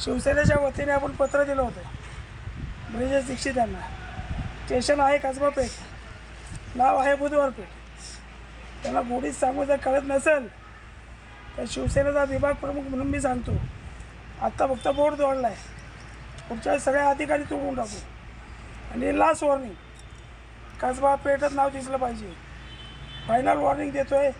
शिवसेनेच्या वतीने आपण पत्र दिलं होतं. ब्रिजेश दीक्षित यांना. स्टेशन आहे कसबा पेठ नाव आहे बुधवार पेठ त्यांना गोडीत सांगू जर कळत नसेल तर शिवसेनेचा विभाग प्रमुख म्हणून मी सांगतो. आत्ता फक्त बोर्ड जोडला आहे पुढच्या सगळ्या अधिकारी तोडून टाकू. आणि लास्ट वॉर्निंग कसबा पेठच नाव दिसलं पाहिजे. फायनल वॉर्निंग देतो आहे